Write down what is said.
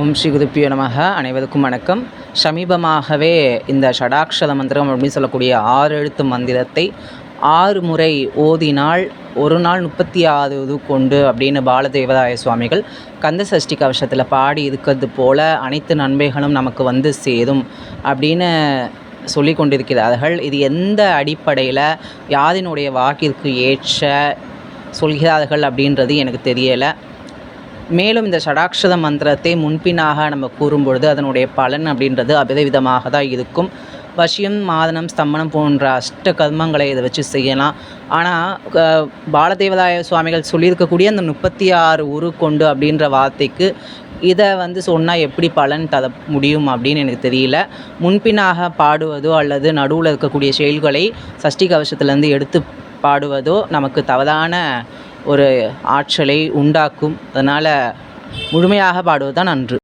ஓம் ஸ்ரீ குருப்பியோ நமக. அனைவருக்கும் வணக்கம். சமீபமாகவே இந்த ஷடாக்ஷர மந்திரம் அப்படின்னு சொல்லக்கூடிய ஆறு எழுத்து மந்திரத்தை ஆறு முறை ஓதினால் ஒரு நாள் முப்பத்தி ஆறு இது கொண்டு அப்படின்னு பாலதேவராய சுவாமிகள் கந்த சஷ்டி கவசத்தில் பாடி இருக்கிறது போல அனைத்து நன்மைகளும் நமக்கு வந்து சேரும் அப்படின்னு சொல்லி கொண்டிருக்கிறார்கள். இது எந்த அடிப்படையில் யாரினுடைய வாக்கிற்கு ஏற்ற சொல்கிறார்கள் அப்படின்றது எனக்கு தெரியலை. மேலும் இந்த ஷடாக்ஷர மந்திரத்தை முன்பின்னாக நம்ம கூறும்பொழுது அதனுடைய பலன் அப்படின்றது அபரிவிதமாக தான் இருக்கும். வசியம் மாதனம் ஸ்தம்பனம் போன்ற அஷ்ட கர்மங்களை இதை வச்சு செய்யலாம். ஆனால் பாலதேவதாய சுவாமிகள் சொல்லியிருக்கக்கூடிய அந்த முப்பத்தி ஆறு உரு கொண்டு அப்படின்ற வார்த்தைக்கு இதை வந்து சொன்னால் எப்படி பலன் தர முடியும் அப்படின்னு எனக்கு தெரியல. முன்பின்னாக பாடுவதோ அல்லது நடுவில் இருக்கக்கூடிய செயல்களை சஷ்டி கவசத்துலேருந்து எடுத்து பாடுவதோ நமக்கு தவறான ஒரு ஆற்றலை உண்டாக்கும். அதனால் முழுமையாக பாடுவது தான் நன்று